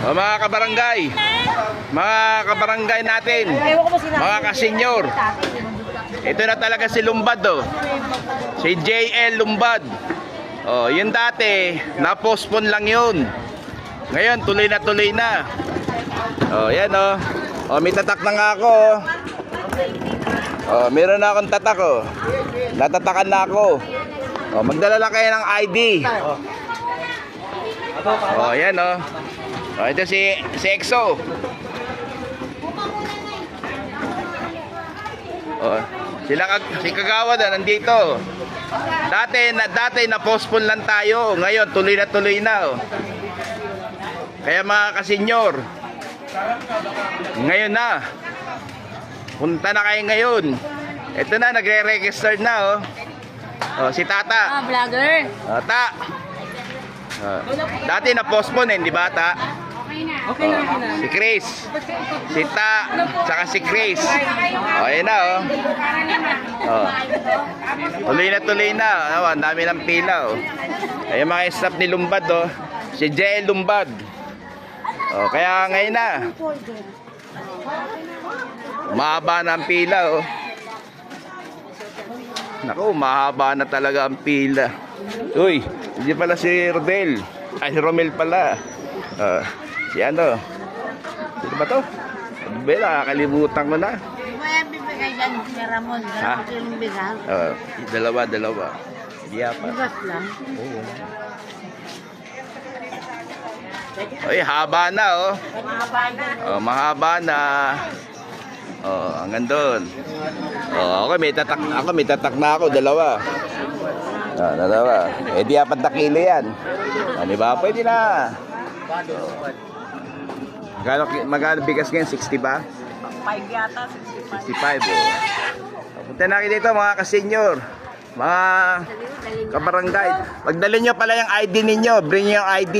O mga kabarangay, mga kabarangay natin, mga kasenyor, ito na talaga si Lumbad oh. Si JL Lumbad. Oh, yun dati, na-postpone lang yun. Ngayon, tuloy na tuloy na. Oh, yan oh. Oh, may tatak na nga ako. oh. Oh, meron na akong tatak oh. Natatakan na ako. Oh, magdala lang kayo ng ID. Oh, yan oh. Oh, ito si si EXO. Oh, sila kag si Kagawa na nandito. Dati na dati na postpone lang tayo. Ngayon tuloy na tuloy na oh. Kaya mga kasenyor, ngayon na. Punta na kayo ngayon. Ito na, nagre-register na, oh. Oh, si Tata. Ah, vlogger. Oh, ta. Oh, dati na-postpone, eh, di ba, Ta? Okay na, okay na. Si Chris. Si Ta. Tsaka si Chris. Oh, ayan na, oh. oh. Tuloy na, tuloy na. Oh, ang dami ng pila, oh. Ayan mga staff ni Lumbad, oh. Si J. Lumbad. Oh, kaya ngayon na. Mahaba na ang pila, oh. Naku, mahaba na talaga ang pila. Uy, hindi pala si Rodel. Ay, si Romel pala. Ah, si ano? Sino ba to? Bela, nakakalimutan ko na. May bibigay dyan si Ramon. Ha? Ah, dalawa, dalawa. Hindi pa. Bigas lang. Oo. Uy, haba na, oh. Mahaba dyan. Oh, mahaba na. Oh, hanggang doon. Oh, ako may tatak, ako may tatak na ako, dalawa. Ah, dalawa. Eh di apat na kilo yan. Di ba? Pwede na. Magkano, magkano bigas ngayon? 60 ba? 5 yata, 65. 65 oh. Punta na kayo dito mga kasenyor. Mga kabarangay. Pagdalhin nyo pala yung ID ninyo. Bring nyo yung ID.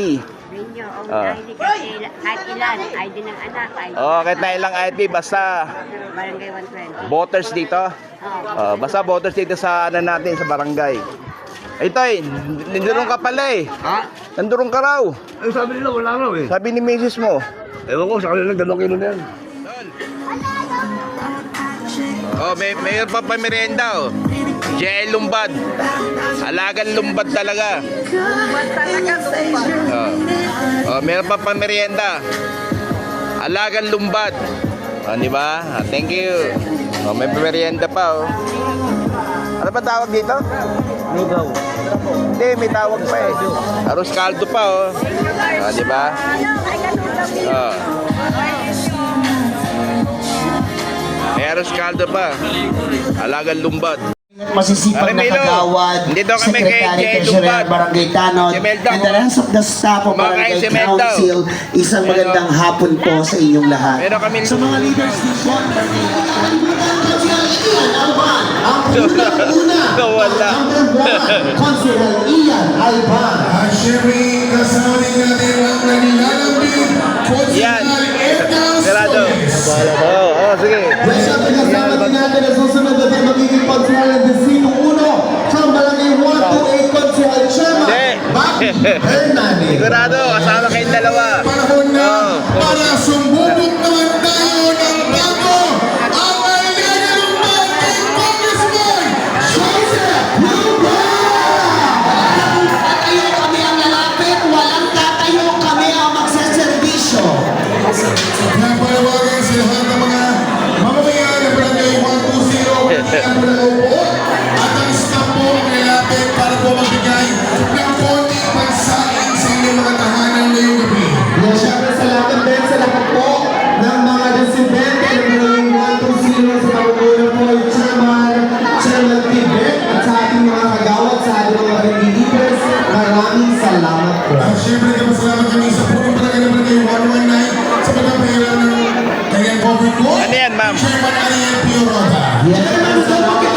Ninyo, ang Ah. ID kasi kahit ilan. ID ng anak, ID Oh, kahit na ilang ID. Basta barangay 120. voters dito. Oo. Oh, basta voters dito sa ano natin sa barangay. Ay, Toy, nandurong ka pala eh. Ha? Nandurong ka raw. Ay, sabi nila, wala raw eh. Sabi ni Mrs. mo. Ewan ko, sa kanila dalawang kilo na yan. Oh, may mayor pa pa merienda oh. JL Lumbad. Alagan Lumbad talaga. Oh. Oh, meron pa pa merienda. Alagan Lumbad. Oh, di ba? Ah, thank you. Oh, may merienda pa oh. Ano ba tawag dito? Lugaw. Hindi, may tawag pa eh. Arroz caldo pa oh. Oh, di ba? Oh. May arroz caldo pa. Alagan Lumbad. Masisipag na kagawad, dito kami kay Secretary Jay Treasurer Lumbat. Barangay Tanod, Si Mel daw. and the rest of the staff of Barangay si daw. Council, isang magandang hapon po sa inyong lahat. Kami Sa mga leaders dito, ang una, Nawala. Councilor Ian Alban. At syempre, kasama din natin ang nanilalambing Yan. Constitutional Gerardo. Escoles. Oo, oh, sige. Siyempre kasama din natin ang susunod na din magiging Councilor Sigurado, kasama kayong dalawa. Panahon na Oo. para sumbubok naman tayo ng bago ang Alien Mountain Congressman Joseph Tayo kami ang lalapit, walang tatayo, kami ang magsaservisyo. Napanawagan ng mga residente ng Barangay 120 sa pangunguna po ay Chairman, Chairman Tibet at sa ating mga kagawad, sa ating mga. Maraming salamat po. At syempre, kapasalamat kami sa punong talaga ng Barangay 119 sa pagpapahiram ng kanyang COVID po. Ano yan, ma'am? Chairman Ariel Pio Roda. Chairman, gusto mo kita